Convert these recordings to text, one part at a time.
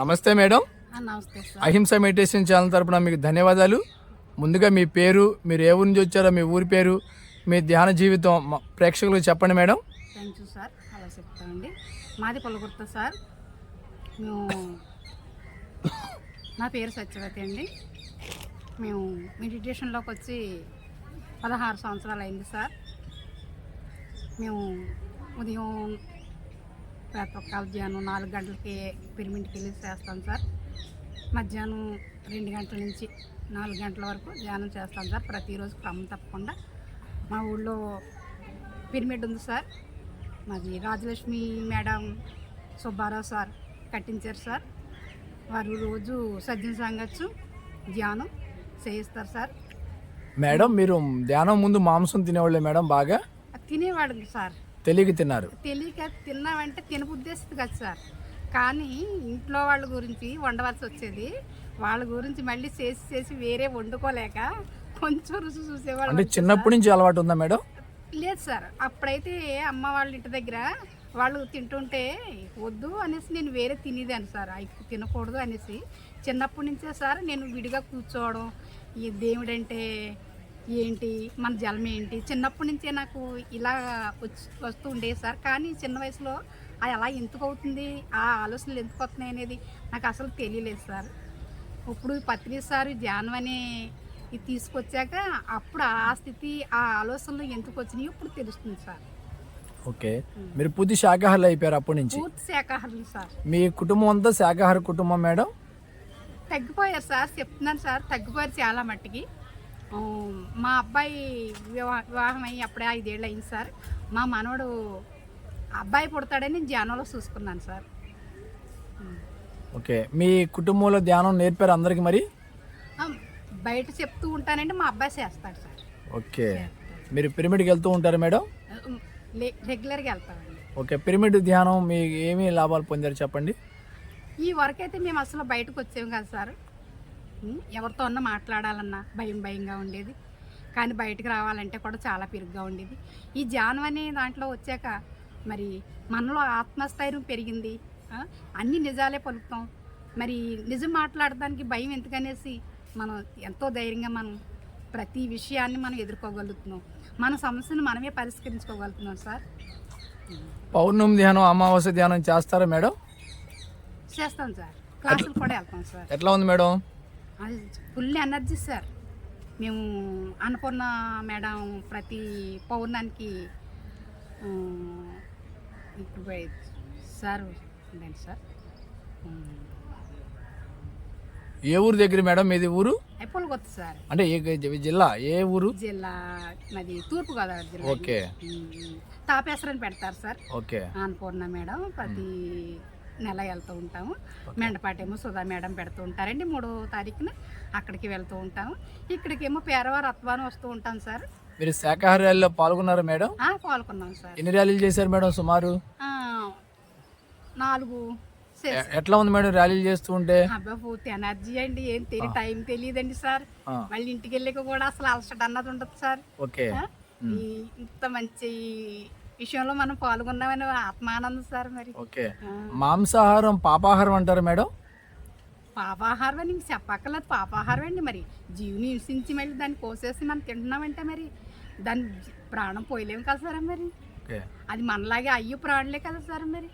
నమస్తే మేడం. అహింస meditation channel తరపున మీకు ధన్యవాదాలు. ముందుగా మీ పేరు మీరు ఏ ఊరి నుంచి వచ్చారో మీ ఊరి పేరు మీ ధ్యాన జీవితం ప్రేక్షకులకు చెప్పండి మేడం. Thank you sir. అలా చెప్తామండి మాది పొలగుర్త సార్. మేము నా పేరు సత్యవతి అండి. మేము మెడిటేషన్లోకి వచ్చి పదహారు సంవత్సరాలు అయింది సార్. మేము ఉదయం ధ్యానం నాలుగు గంటలకి పిరమిడ్కి వెళ్ళి చేస్తాం సార్. మధ్యాహ్నం రెండు గంటల నుంచి నాలుగు గంటల వరకు ధ్యానం చేస్తాం సార్. ప్రతిరోజు క్రమం తప్పకుండా. మా ఊళ్ళో పిరమిడ్ ఉంది సార్. మాది రాజలక్ష్మి మేడం సుబ్బారావు సార్ కట్టించారు సార్. వారు రోజు సజ్జన సంగచ్చు ధ్యానం చేయిస్తారు సార్. మేడం మీరు ధ్యానం ముందు మాంసం తినేవాళ్ళే మేడం బాగా? తినేవాడు సార్. తెలియక తిన్నారు. తెలియక తిన్నామంటే తినబుద్దేస్తుంది కదా సార్. కానీ ఇంట్లో వాళ్ళ గురించి వండవలసి వచ్చేది. వాళ్ళ గురించి మళ్ళీ చేసి చేసి వేరే వండుకోలేక కొంచెం రుచి చూసేవాళ్ళు అంటే చిన్నప్పటి నుంచి అలవాటు ఉందా మేడం? లేదు సార్. అప్పుడైతే అమ్మ వాళ్ళ ఇంటి దగ్గర వాళ్ళు తింటుంటే వద్దు అనేసి నేను వేరే తినేదాన్ని సార్. అవి తినకూడదు అనేసి చిన్నప్పటి నుంచే సార్ నేను విడిగా కూర్చోవడం. ఈ దేవుడంటే ఏంటి? మన జలం ఏంటి? చిన్నప్పటి నుంచే నాకు ఇలా వచ్చి వస్తూ ఉండేది సార్. కానీ చిన్న వయసులో అది అలా ఎందుకు అవుతుంది? ఆ ఆలోచనలు ఎందుకు వస్తున్నాయి అనేది నాకు అసలు తెలియలేదు సార్. ఇప్పుడు పత్రి సార్ ధ్యానం అనే ఇది తీసుకొచ్చాక అప్పుడు ఆ స్థితి ఆ ఆలోచనలు ఎందుకు వచ్చినాయో ఇప్పుడు తెలుస్తుంది సార్. ఓకే. మీరు పూర్తి శాకాహారులు అయిపోయారు అప్పటి నుంచి? పూర్తి శాకాహారులు సార్. మీ కుటుంబం అంతా శాకాహార కుటుంబం మేడం? తగ్గిపోయారు సార్ చెప్తున్నాను సార్. తగ్గిపోయారు చాలా మట్టికి. మా అబ్బాయి వివా- వివాహం అయ్యి అప్పుడే ఐదేళ్ళు అయింది సార్. మా మనవడు అబ్బాయి పుడతాడని నేను ధ్యానంలో చూసుకున్నాను సార్. ఓకే. మీ కుటుంబంలో ధ్యానం నేర్పారు అందరికి మరి? బయట చెప్తూ ఉంటానంటే మా అబ్బాయి చేస్తాడు సార్. ఓకే. మీరు పిరమిడ్కి వెళ్తూ ఉంటారు మేడం? రెగ్యులర్గా వెళ్తామండి. ఓకే. పిరమిడ్ ధ్యానం మీకు ఏమి లాభాలు పొందారు చెప్పండి? ఈ వరకైతే మేము అసలు బయటకు వచ్చాము కదా సార్. ఎవరితో అన్నా మాట్లాడాలన్నా భయం భయంగా ఉండేది. కానీ బయటకు రావాలంటే కూడా చాలా పిరుగ్గా ఉండేది. ఈ ధ్యానం అనే దాంట్లో వచ్చాక మరి మనలో ఆత్మస్థైర్యం పెరిగింది. అన్ని నిజాలే పలుకుతాం మరి నిజం మాట్లాడడానికి భయం ఎందుకనేసి మనం ఎంతో ధైర్యంగా మనం ప్రతి విషయాన్ని మనం ఎదుర్కోగలుగుతున్నాం. మన సమస్యను మనమే పరిష్కరించుకోగలుగుతున్నాం సార్. పౌర్ణమి ధ్యానం అమావాస్య ధ్యానం చేస్తారా మేడం? చేస్తాం సార్. క్లాసులు కూడా వెళ్తాం సార్. ఎట్లా ఉంది మేడం? Full energy sir. మేము అన్నపూర్ణ మేడం ప్రతి పౌర్ణానికి ఇప్పుడు సార్ సార్. ఏ ఊరు దగ్గర మేడం మీది ఊరు? అయిపోలు కొత్త సార్. అంటే ఏ జిల్లా? ఏ ఊరు? జిల్లా మాది తూర్పుగోదావరి జిల్లా. ఓకే. ఉమ్, తాపేశ్వరని పెడతారు సార్. ఓకే. అన్నపూర్ణ మేడం ప్రతి నెల వెళ్తూ ఉంటాము మెండపాటేమో సుధా మేడం పెడుతూ ఉంటారండి మూడో తారీఖున అక్కడికి వెళ్తూ ఉంటాము. ఇక్కడికేమో పేరవారు అత్వానం వస్తూ ఉంటాం సార్. మీరు శాకాహార ర్యాలీలో పాల్గొన్నారా మేడం? పాల్గొన్నాం సార్. ఎన్ని ర్యాలీలు చేశారు మేడం సుమారు? నాలుగు ఎట్లా ఉంది మేడం ర్యాలీలు చేస్తూ ఉంటే? అబ్బా పూర్తి ఎనర్జీ అండి ఏం తెలియ టైం తెలియదండి సార్. మళ్ళీ ఇంటికి వెళ్ళాక కూడా అసలు అలసట అన్నది ఉండదు సార్. ఓకే. ఇంత మంచి విషయంలో మనం పాల్గొన్నామని ఆత్మానందం సార్ మరి. ఓకే. మాంసాహారం పాపాహారం అంటారు మేడం? పాపాహారం అని ఇంక చెప్పక్కర్లేదు. పాపాహారం అండి మరి. జీవుని హింసించి మళ్ళీ దాన్ని కోసేసి మనం తింటున్నామంటే మరి దాని ప్రాణం పోయలేము కదా సార్ మరి. అది మనలాగే అయ్యో ప్రాణులే కదా సార్ మరి.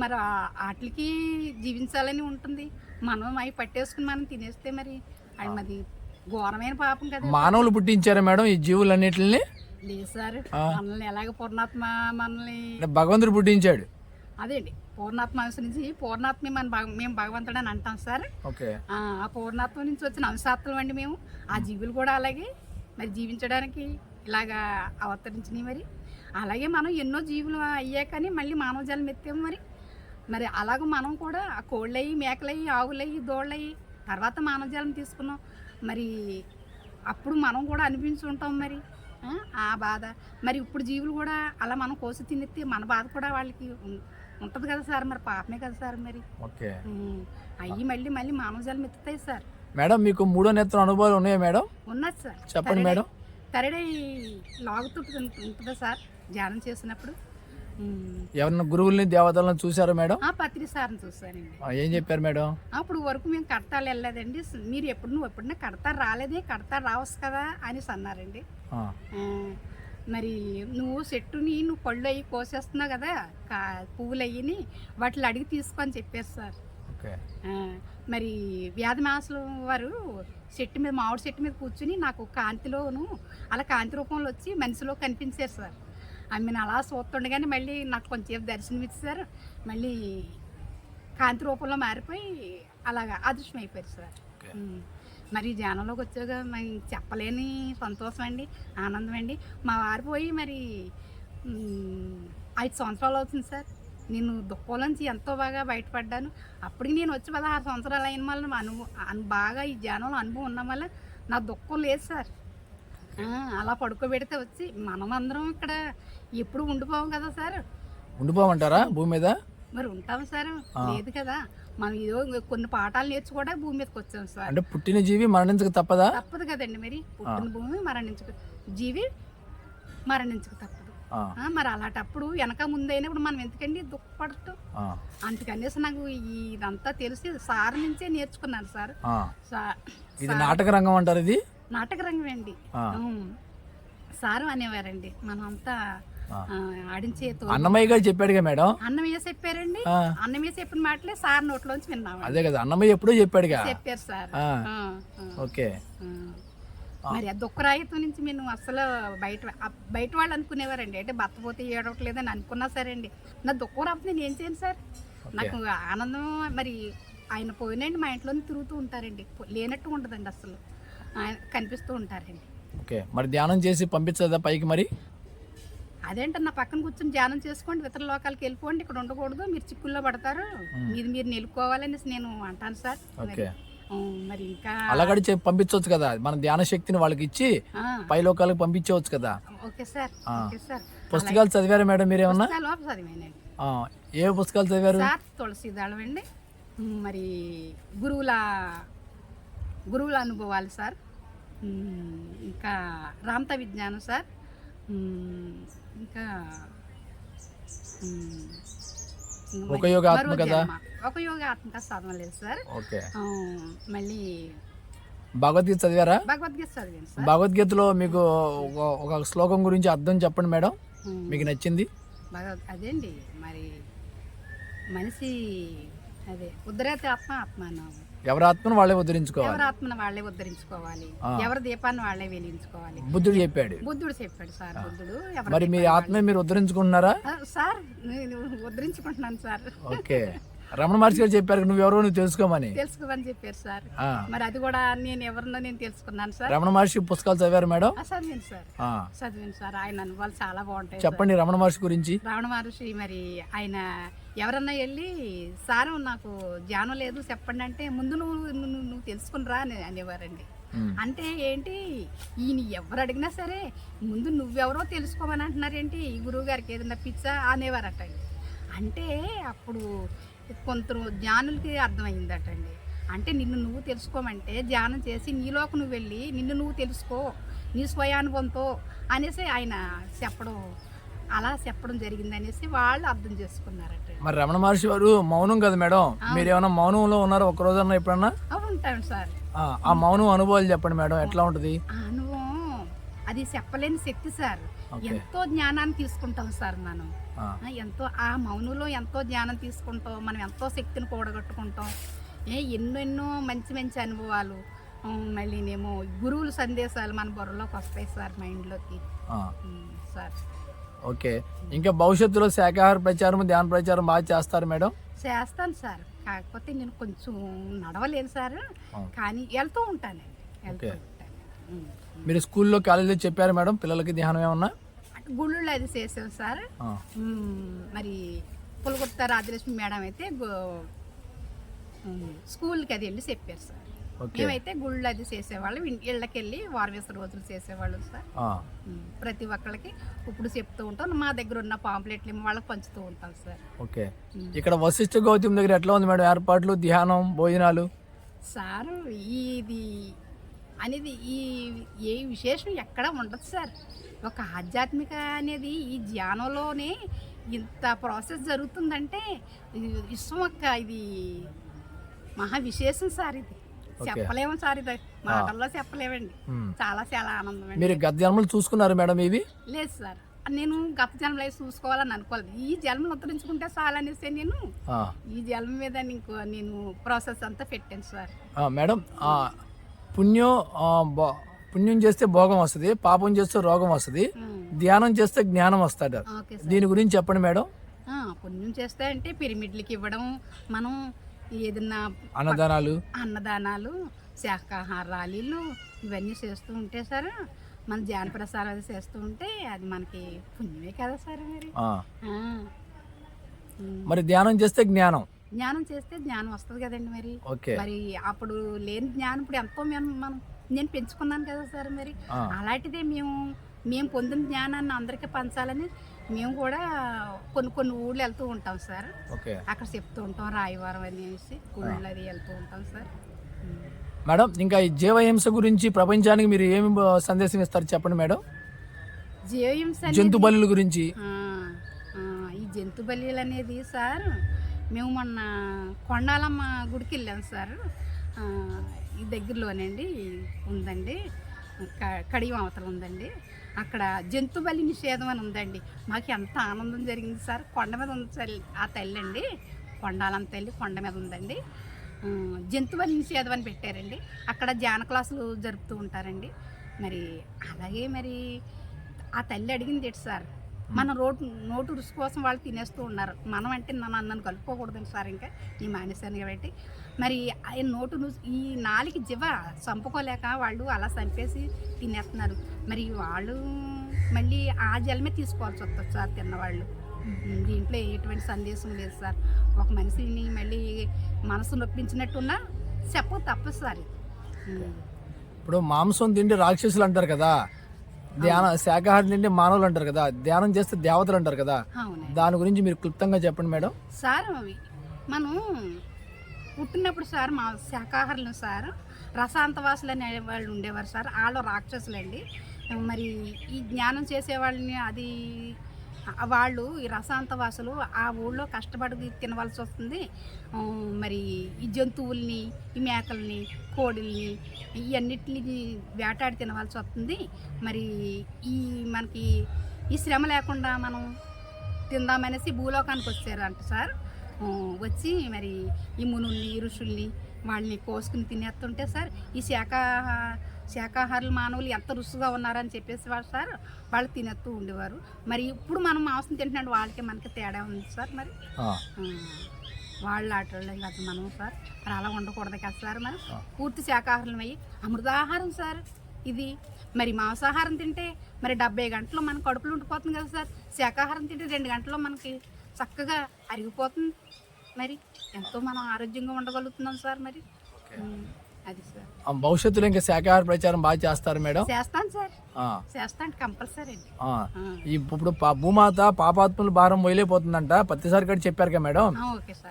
మరి వాటికి జీవించాలని ఉంటుంది. మనం అవి పట్టేసుకుని మనం తినేస్తే మరి అది మరి ఘోరమైన పాపం కదా. మానవులు పుట్టించారా మేడం ఈ జీవులన్నిటిని? లేదు సార్. మనల్ని ఎలాగ పూర్ణాత్మ మనల్ని భగవంతుడు పుట్టించాడు. అదేండి పూర్ణాత్మ అంశ నుంచి పూర్ణాత్మ మన మేము భగవంతుడు అని అంటాం సార్. ఓకే. ఆ పూర్ణత్వం నుంచి వచ్చిన అంశాత్వం అండి మేము. ఆ జీవులు కూడా అలాగే. మరి జీవించడానికి ఇలాగా అవతరించినాయి మరి. అలాగే మనం ఎన్నో జీవులు అయ్యాకని మళ్ళీ మానవ జన్మ ఎత్తాము మరి. మరి అలాగ మనం కూడా ఆ కోళ్ళయ్యి మేకలయ్యి ఆవులయ్యి దోళ్ళయ్యి తర్వాత మానవ జన్మ తీసుకున్నాం. మరి అప్పుడు మనం కూడా అనిపించి ఉంటాం మరి. ఆ, బాధ. మరి ఇప్పుడు జీవులు కూడా అలా మనం కోసి తినెత్తే మన బాధ కూడా వాళ్ళకి ఉంటుంది కదా సార్ మరి పాపమే కదా సార్ మరి. ఓకే. అయ్యి మళ్ళీ మళ్ళీ మానవ జలం ఎత్తుతాయి సార్. మేడం మీకు మూడో నేత్రం అనుభవాలు ఉన్నాయా మేడం? ఉన్నది సార్. చెప్పండి మేడం. తరడై లాగుతుంటుంది ఉంటుందా సార్? ధ్యానం చేసినప్పుడు. ఎవరన్నా గురువుల్ని దేవతలను చూసారా మేడం? ఆ పత్రి సార్ని చూసానండి ఏం చెప్పారు మేడం? అప్పుడు వరకు మేము కడతాలు వెళ్ళలేదండి. మీరు ఎప్పుడు నువ్వు ఎప్పుడన్నా కడతారు రాలేదే కడతారు రావచ్చు కదా అని అన్నారండి. మరి నువ్వు చెట్టుని నువ్వు పళ్ళు అయ్యి కోసేస్తున్నావు కదా కా పువ్వులు అయ్యిని వాటిని అడిగి తీసుకొని చెప్పారు సార్. మరి వ్యాధిమాసులు వారు చెట్టు మీద మామిడి చెట్టు మీద కూర్చుని నాకు కాంతిలోను అలా కాంతి రూపంలో వచ్చి మనిషిలో కనిపించారు సార్. ఆమెను అలా చూస్తుండగానే మళ్ళీ నాకు కొంచెం దర్శనం ఇచ్చారు మళ్ళీ కాంతి రూపంలో మారిపోయి అలాగా అదృష్టం అయిపోయారు సార్. మరి ధ్యానంలోకి వచ్చాక మరి చెప్పలేని సంతోషం అండి ఆనందం అండి. మా వారు పోయి మరి ఐదు సంవత్సరాలు అవుతుంది సార్. నేను దుఃఖంలోంచి ఎంతో బాగా బయటపడ్డాను. అప్పటికి నేను వచ్చి పదహారు సంవత్సరాలు అయిన వల్ల అను- బాగా ఈ ధ్యానంలో అనుభవం ఉన్న వల్ల నా దుఃఖం లేదు సార్. అలా పడుకోబెడితే వచ్చి మనమందరం ఇక్కడ ఎప్పుడు ఉండిపోం కదా సార్. ఉండిపోమంటారా భూమి మీద? మరి ఉంటాం సార్. లేదు కదా. మనం ఏదో కొన్ని పాఠాలు నేర్చుకోవడానికి భూమి మీదకి వచ్చాం సార్. అంటే పుట్టిన జీవి మరణించక తప్పదా? తప్పదు కదండి మరి. పుట్టిన భూమి మరణించక జీవి మరణించక తప్పదు. మరి అలాంటప్పుడు వెనక ముందైనప్పుడు మనం ఎందుకండి దుఃఖపడటం? అందుకనేసి నాకు ఇదంతా తెలిసి సార్ నుంచే నేర్చుకున్నాను సార్. ఇది నాటక రంగం అంటారు ఇది? నాటక రంగం అండి. సారు అనేవారండి. ఆ, ఆడించే అన్నమయ్య గారు చెప్పాడుగా మేడం? అన్నం వేసి చెప్పారండి. ఆ. అన్నం వేసి చెప్పిన మాటలే సార్ నోట్లోంచి విన్నామండి. అదే కదా అన్నమయ్య ఎప్పుడో చెప్పాడుగా? చెప్పారు సార్. ఓకే. మరి ఆ దుఃఖరాహిత్యం నుంచి మేము అసలు బయట బయట వాళ్ళు అనుకునేవారండి. అంటే భర్త పోతే ఏడవట్లేదని అనుకున్నా సరే అండి నా దుఃఖం రాకపోతే నేను ఏం చేయను సార్? నాకు ఆనందం మరి ఆయన పోయినండి మా ఇంట్లోనే తిరుగుతూ ఉంటారండి. లేనట్టు ఉండదండి అసలు ఆయన కనిపిస్తూ ఉంటారండి. ఓకే. మరి ధ్యానం చేసి పంపించదా పైకి మరి? అదేంట నా పక్కన కూర్చొని ధ్యానం చేసుకోండి ఇతర లోకాలకి వెళ్ళిపోండి ఇక్కడ ఉండకూడదు మీరు చిక్కుల్లో పడతారు మీరు మీరు నిలుపుకోవాలనేసి నేను అంటాను సార్. మరి, ఓకే. మరి ఇంకా అలాగడి పంపించవచ్చు కదా మన ధ్యాన శక్తిని వాళ్ళకి ఇచ్చి పై లోకాలకు పంపించవచ్చు కదా. Okay sir. Okay sir. పుస్తకాలు చదివారా మేడం చదివానండి. ఆ, ఏ పుస్తకాలు చదివారు? సార్ తులసీదళం అండి. మరి గురువుల గురువుల అనుభవాలు సార్. ఇంకా రామత విజ్ఞానం సార్. ఇంకా. ఒక యోగ ఆత్మక చదవలేదు సార్. మళ్ళీ భగవద్గీత చదివారా? భగవద్గీత చదివాను సార్. భగవద్గీతలో మీకు ఒక- శ్లోకం గురించి అర్థం చెప్పండి మేడం. మీకు నచ్చింది? భగవద్ అదేండి మరి మనిషి అదే ఉద్ధరేత ఆత్మ ఆత్మానం ఎవరి ఆత్మను వాళ్ళే ఉద్ధరించుకోవాలి. ఎవరి ఆత్మను వాళ్ళే ఉద్ధరించుకోవాలి. ఎవరి దీపాన్ని వాళ్ళే వెలిగించుకోవాలి. బుద్ధుడు చెప్పాడు. బుద్ధుడు చెప్పాడు సార్ బుద్ధుడు మరి మీ ఆత్మ మీరు ఉద్ధరించుకుంటున్నారా? సార్ నేను ఉద్ధరించుకుంటున్నాను సార్. ఓకే. రమణ మహర్షి గారు చెప్పారు నువ్వెవరో నువ్వు తెలుసుకోమని. తెలుసుకోమని చెప్పారు సార్. మరి అది కూడా నేను ఎవరినో నేను తెలుసుకున్నాను సార్. రమణ మహర్షి పుస్తకాలు చదివారు మేడం? ఆ, చదివాను సార్. ఆ, చదివాను సార్. ఆయన అనుభవాలు చాలా బాగుంటాయి. చెప్పండి రమణ మహర్షి గురించి. రావణ మహర్షి మరి ఆయన ఎవరన్నా వెళ్ళి సారు నాకు ధ్యానం లేదు చెప్పండి అంటే ముందు నువ్వు నువ్వు నువ్వు తెలుసుకుని రా అని అనేవారండి. అంటే ఏంటి ఈయన ఎవరు అడిగినా సరే ముందు నువ్వెవరో తెలుసుకోమని అంటున్నారేంటి ఈ గురువు గారికి ఏదైనా పిచ్చా? అనేవారట అంటే అప్పుడు కొంత జ్ఞానులకి అర్థమైందటండి. అంటే నిన్ను నువ్వు తెలుసుకోమంటే ధ్యానం చేసి నీలోకి నువ్వు వెళ్ళి నిన్ను నువ్వు తెలుసుకో నీ స్వయానుభవంతో అనేసి ఆయన చెప్పడం అలా చెప్పడం జరిగింది అనేసి వాళ్ళు అర్థం చేసుకున్నారట. మరి రమణ మహర్షి వారు మౌనం కదా మేడం? మీరు ఏమైనా మౌనంలో ఉన్నారా ఒక రోజన్నా ఎప్పుడన్నా ఉంటాను సార్. ఆ, మౌనం అనుభవాలు చెప్పండి మేడం ఎట్లా ఉంటుంది? అనుభవం అది చెప్పలేని శక్తి సార్. ఎంతో జ్ఞానాన్ని తీసుకుంటాం సార్ మనం. ఎంతో ఆ మౌనంలో ఎంతో జ్ఞానం తీసుకుంటాం. మనం ఎంతో శక్తిని కూడగట్టుకుంటాం. ఏ ఎన్నెన్నో మంచి మంచి అనుభవాలు. ఉమ్, మళ్ళీనేమో గురువుల సందేశాలు మన బుర్రలోకి వస్తాయి సార్ మైండ్లోకి. సార్. ఓకే. ఇంకా భవిష్యత్తులో శాఖాహార ప్రచారం ధ్యాన ప్రచారం బాగా చేస్తారు మేడం? చేస్తాను సార్. కాకపోతే నేను కొంచెం నడవలేను సార్. కానీ వెళ్తూ వెళ్తూ. ఉంటాను. ఉమ్. మీరు స్కూల్లో కాలేజీలో చెప్పారు మేడం పిల్లలకి ధ్యానం ఏమన్నా? అంటే గుళ్ళో అది చేసాం సార్. మరి పులగుర్త రాజలక్ష్మి మేడం అయితే. స్కూల్కి అది వెళ్ళి చెప్పారు సార్. మేమైతే గుళ్ళు అది చేసేవాళ్ళం. ఇళ్ళకి వెళ్ళి వారవేస రోజులు చేసేవాళ్ళం సార్. ప్రతి ఒక్కళ్ళకి ఇప్పుడు చెప్తూ ఉంటాం. మా దగ్గర ఉన్న పాంప్లెట్లు వాళ్ళకి పంచుతూ ఉంటాం సార్. ఓకే. ఇక్కడ వశిష్ఠ గౌతమ్ దగ్గర ఎట్లా ఉంది మేడం? ఏర్పాట్లు ధ్యానం భోజనాలు? సారు ఇది అనేది ఈ ఏ విశేషం ఎక్కడ ఉండదు సార్. ఒక ఆధ్యాత్మిక అనేది ఈ ధ్యానంలోనే ఇంత ప్రాసెస్ జరుగుతుందంటే ఇష్టం అక్క ఇది మహా విశేషం సార్ ఇది. చెప్పలేము సార్ ఇది. మాటల్లో చెప్పలేమండి. చాలా చాలా ఆనందం మీరు గత జన్మలు చూసుకున్నారు మేడం ఇవి లేదు సార్. నేను గత జన్మలో చూసుకోవాలని అనుకోలేదు. ఈ జన్మను ఉత్తరించుకుంటే చాలనేసి నేను ఈ జన్మ మీద నీకు నేను ప్రాసెస్ అంతా పెట్టాను సార్. మేడం పుణ్యం పుణ్యం చేస్తే భోగం వస్తుంది పాపం చేస్తే రోగం వస్తుంది. ధ్యానం చేస్తే జ్ఞానం వస్తాడు. దీని గురించి చెప్పండి మేడం. పుణ్యం చేస్తే అంటే పిరమిడ్లకి ఇవ్వడం మనం ఏదన్నా అన్నదానాలు. అన్నదానాలు శాకాహారాలు ఇవన్నీ చేస్తూ ఉంటే సార్ మన ధ్యాన ప్రసారాలు చేస్తూ ఉంటే అది మనకి పుణ్యమే కదా సార్ మరి. మరి ధ్యానం చేస్తే జ్ఞానం. జ్ఞానం చేస్తే జ్ఞానం వస్తుంది కదండి మరి. మరి అప్పుడు లేని జ్ఞానం ఇప్పుడు ఎంతో మేము మనం నేను పెంచుకున్నాను కదా సార్ మరి. అలాంటిదే మేము మేము పొందిన జ్ఞానాన్ని అందరికీ పంచాలని మేము కూడా కొన్ని కొన్ని ఊళ్ళు వెళ్తూ ఉంటాం సార్. అక్కడ చెప్తూ ఉంటాం రాయవరం అనేసి గుళ్ళు అది వెళ్తూ ఉంటాం సార్. మేడం ఇంకా ఈ జీవహింస గురించి ప్రపంచానికి మీరు ఏమి సందేశం ఇస్తారు చెప్పండి మేడం? జీవహింస జంతు బలుల గురించి. ఈ జంతు బలిలు అనేది సార్ మేము మొన్న కొండాలమ్మ గుడికి వెళ్ళాం సార్. ఈ దగ్గరలోనండి ఉందండి. క- కడియం అవతల ఉందండి. అక్కడ జంతు బలి నిషేధం అని ఉందండి. మాకు ఎంత ఆనందం జరిగింది సార్. కొండ మీద ఉంది తల్లి ఆ తల్లి అండి కొండాలమ్మ తల్లి కొండ మీద ఉందండి. జంతు బలి నిషేధం అని పెట్టారండి. అక్కడ ధ్యాన క్లాసులు జరుపుతూ ఉంటారండి. మరి అలాగే మరి ఆ తల్లి అడిగింది ఏంటి సార్? మన రోడ్డు నోటు రుచి కోసం వాళ్ళు తినేస్తూ ఉన్నారు. మనం అంటే నన్ను నన్ను కలుపుకోకూడదండి సార్ ఇంకా. ఈ మానేశాను కాబట్టి. మరి ఆ నోటు ఈ నాలుగు జివ చంపుకోలేక వాళ్ళు అలా చంపేసి తినేస్తున్నారు. మరి వాళ్ళు మళ్ళీ ఆ జలమే తీసుకోవాల్సి వస్తుంది సార్ తిన్నవాళ్ళు. దీంట్లో ఎటువంటి సందేశం లేదు సార్. ఒక మనిషిని మళ్ళీ మనసు నొప్పించినట్టున్నా చెప్ప తప్పదు సార్. ఇప్పుడు మాంసం తిండి రాక్షసులు అంటారు కదా. ధ్యాన శాకాహారం తిండి మానవులు అంటారు కదా ధ్యానం చేస్తే దేవతలు అంటారు కదా. దాని గురించి మీరు క్లుప్తంగా చెప్పండి మేడం. సార్ అవి మనం పుట్టినప్పుడు సార్ మా శాకాహారులు సార్ రసాంతవాసులు అనే వాళ్ళు ఉండేవారు సార్ వాళ్ళు రాక్షసులండి. మరి ఈ జ్ఞానం చేసేవాళ్ళని అది వాళ్ళు ఈ రసాంతవాసులు ఆ ఊళ్ళో కష్టపడి తినవలసి వస్తుంది. మరి ఈ జంతువుల్ని ఈ మేకల్ని కోడిల్ని ఇవన్నిటిని వేటాడి తినవలసి వస్తుంది. మరి ఈ మనకి ఈ శ్రమ లేకుండా మనం తిందామనేసి భూలోకానికి వచ్చారంట సార్. వచ్చి మరి ఈ మునుల్ని ఋషుల్ని వాళ్ళని కోసుకుని తినేస్తుంటే సార్ ఈ శాఖ శాకాహారులు మానవులు ఎంత రుచిగా ఉన్నారని చెప్పేసి వాళ్ళు సార్ వాళ్ళు తినేస్తూ ఉండేవారు. మరి ఇప్పుడు మనం మాంసం తింటున్నాడు వాళ్ళకి మనకి తేడా ఉంది సార్ మరి? వాళ్ళు ఆటోళ్ళం కదా మనం సార్. మరి అలా ఉండకూడదు కదా సార్ మరి. పూర్తి శాకాహారం అయ్యి అమృతాహారం సార్ ఇది. మరి మాంసాహారం తింటే మరి డెబ్బై గంటలు మన కడుపులో ఉండిపోతుంది కదా సార్. శాకాహారం తింటే రెండు గంటల్లో మనకి చక్కగా అరిగిపోతుంది. మరి ఎంతో మనం ఆరోగ్యంగా ఉండగలుగుతున్నాం సార్ మరి. భవిష్యత్తులో ఇంకా శాకాహార ప్రచారం బాగా చేస్తారు మేడం. చేస్తాను సార్. చేస్తాను కంపల్సరీ ఇప్పుడు పా- భూమాత పాపాత్ముల భారం మొయలేపోతుందంట ప్రతిసారి కూడా చెప్పారు కదా మేడం.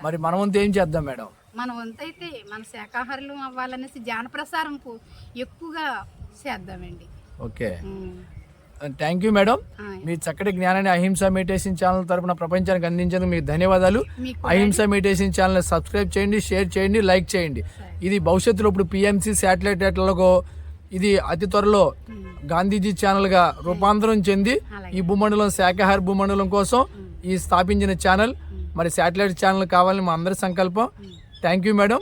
మరి మన వంతు ఏం చేద్దాం మేడం? మన వంతైతే మన శాకాహారులు అవ్వాలనేసి జాన ప్రసారంకు ఎక్కువగా చేద్దామండి. ఓకే. Thank you madam. మీ చక్కటి జ్ఞానాన్ని అహింస మెడిటేషన్ ఛానల్ తరపున ప్రపంచానికి అందించేందుకు మీకు ధన్యవాదాలు. అహింస మెడిటేషన్ ఛానల్ సబ్స్క్రైబ్ చేయండి షేర్ చేయండి లైక్ చేయండి. ఇది భవిష్యత్తులో ఇప్పుడు పిఎంసి శాటిలైట్ రేట్లలో ఇది అతి త్వరలో గాంధీజీ ఛానల్గా రూపాంతరం చెంది. ఈ భూమండలం శాఖాహార భూమండలం కోసం ఈ స్థాపించిన ఛానల్. మరి శాటిలైట్ ఛానల్ కావాలని మా అందరి సంకల్పం. Thank you madam